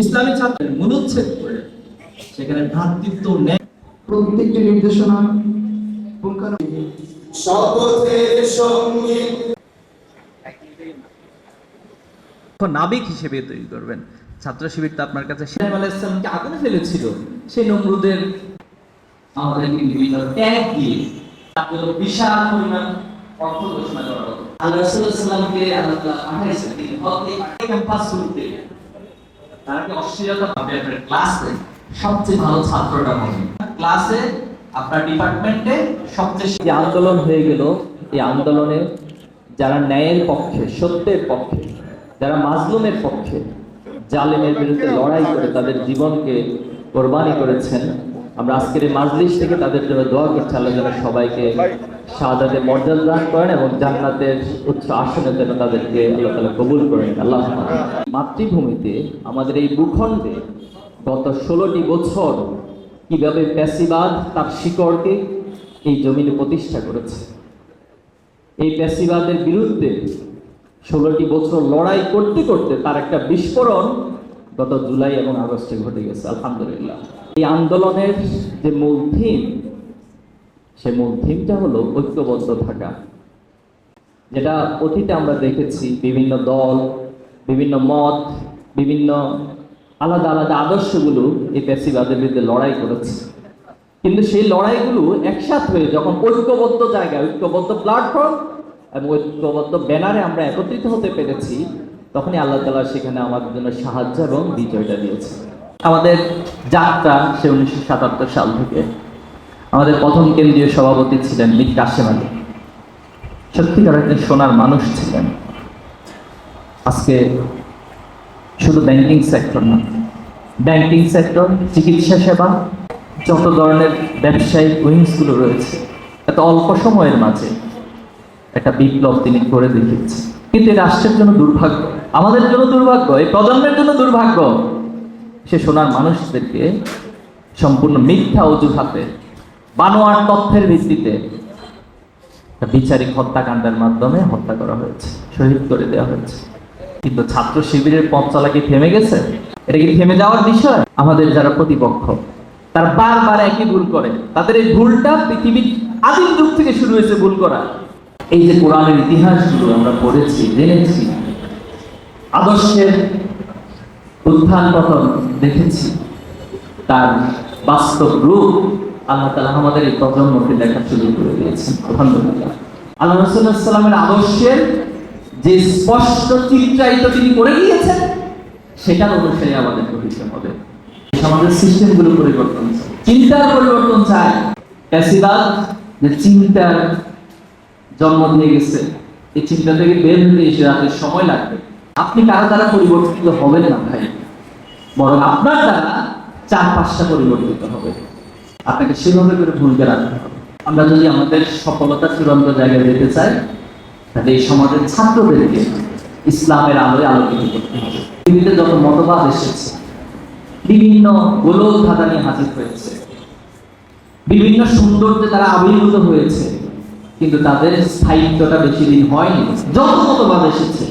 ইসলামী ছাত্রের মূলচ্ছেদ করে সেখানে ভ্রাতৃত্ব নেই। প্রত্যেকটি নির্দেশনা নাবিক হিসেবে তৈরি করবেন। ছাত্র শিবির তো আপনার কাছে ইব্রাহিম আলাইহিস আগুনে ফেলেছিল। সেই নমরুদের আমাদেরকে বিভিন্ন ট্যাগ দিয়ে তারপরে বিশাল পরিমাণ অর্থ ঘোষণা করা হলো। আল্লাহ রাসূলুল্লাহ আল্লাহ পাঠাইছেন তিনি হতে ক্যাম্পাস শুরুতে তারা অস্থিরতা পাবে আপনার ক্লাসে সবচেয়ে ভালো ছাত্রটা হবে ক্লাসে আপনার ডিপার্টমেন্টে সবচেয়ে যে আন্দোলন হয়ে গেল। এই আন্দোলনে যারা ন্যায়ের পক্ষে, সত্যের পক্ষে, যারা মাজলুমের পক্ষে জালেমের বিরুদ্ধে লড়াই করে তাদের জীবনকে কোরবানি করেছেন, আমরা আজকের এই মাজলিস থেকে তাদের জন্য দোয়া করছি। আল্লাহ যেন সবাইকে শাহাদাতে মর্যাদা দান করেন এবং জান্নাতের উচ্চ আসনে যেন তাদেরকে আল্লাহ তালা কবুল করেন। আল্লাহ মাতৃভূমিতে আমাদের এই ভূখণ্ডে গত ষোলোটি বছর কীভাবে প্যাসিবাদ তার শিকড়কে এই জমিনে প্রতিষ্ঠা করেছে। এই প্যাসিবাদের বিরুদ্ধে ষোলোটি বছর লড়াই করতে করতে তার একটা বিস্ফোরণ গত জুলাই এবং আগস্টে ঘটে গেছে, আলহামদুলিল্লাহ। এই আন্দোলনের যে মূল থিম সে মূল থিমটা হলো ঐক্যবদ্ধ থাকা। যেটা অতীতে আমরা দেখেছি বিভিন্ন দল, বিভিন্ন মত, বিভিন্ন আলাদা আলাদা আদর্শগুলো এই প্যাসিবাদের বিরুদ্ধে লড়াই করেছে। কিন্তু সেই লড়াইগুলো একসাথ হয়ে যখন ঐক্যবদ্ধ জায়গায়, ঐক্যবদ্ধ প্ল্যাটফর্ম এবং ঐক্যবদ্ধ ব্যানারে আমরা একত্রিত হতে পেরেছি, তখনই আল্লাহ তালা সেখানে আমাদের জন্য সাহায্য এবং বিজয়টা দিয়েছে। আমাদের যাত্রা সে উনিশশো সাতাত্তর সাল থেকে আমাদের প্রথম কেন্দ্রীয় সভাপতি ছিলেন মির কাশেম আলী। সত্যিকার একজন সোনার মানুষ ছিলেন। আজকে শুধু ব্যাংকিং সেক্টর না ব্যাংকিং সেক্টর চিকিৎসা সেবা, যত ধরনের ব্যবসায়িক উইংসগুলো রয়েছে, এত অল্প সময়ের মাঝে একটা বিপ্লব তিনি করে দেখিয়েছে কিন্তু এই রাষ্ট্রের জন্য দুর্ভাগ্য, আমাদের জন্য দুর্ভাগ্য, এই প্রজন্মের জন্য দুর্ভাগ্য। সে সোনার মানুষদেরকে সম্পূর্ণ মিথ্যা অজুহাতে বানোয়ার তথ্যের ভিত্তিতে বিচারিক হত্যাকাণ্ডের মাধ্যমে হত্যা করা হয়েছে, শহীদ করে দেওয়া হয়েছে। কিন্তু ছাত্র শিবিরের পথ চলা কি থেমে গেছে? এটা কি থেমে যাওয়ার বিষয়? আমাদের যারা প্রতিপক্ষ, তারা বারবার একই ভুল করে। তাদের এই ভুলটা পৃথিবীর আদিম যুগ থেকে শুরু হয়েছে ভুল করা। এই যে কোরআনের ইতিহাসগুলো আমরা পড়েছি, জেনেছি, আদর্শের উত্থান পতন দেখেছি, তার বাস্তব রূপ আল্লাহ তালা আমাদের এই প্রজন্মকে দেখা শুরু করে দিয়েছেন। আল্লাহ আদর্শের যে স্পষ্ট চিত্রায়িত তিনি করে গিয়েছেন সেটার অনুসারে আমাদের হবে। সমাজের পরিবর্তন চিন্তার পরিবর্তন চায় যে চিন্তার জন্ম দিয়ে গেছে, এই চিন্তা থেকে বের হতে এসে রাতে সময় লাগবে। আপনি কারও দ্বারা পরিবর্তিত হবেন না ভাই। বরং আপনার দ্বারা চার পাঁচটা পরিবর্তিত হবে। আপনাকে সেভাবে করে ভূমিকা রাখতে হবে। আমরা যদি আমাদের সফলতা চূড়ান্ত জায়গায় যেতে চাই, তাহলে এই সমাজের ছাত্রদেরকে ইসলামের আলোয় আলোকিত করতে হবে। পৃথিবীতে যত মতবাদ এসেছে, বিভিন্ন গোলক ধাঁধা নিয়ে হাজির হয়েছে। বিভিন্ন সৌন্দর্যে তারা আবির্ভূত হয়েছে, কিন্তু তাদের স্থায়িত্বটা বেশি দিন হয়নি। যত মতবাদ এসেছে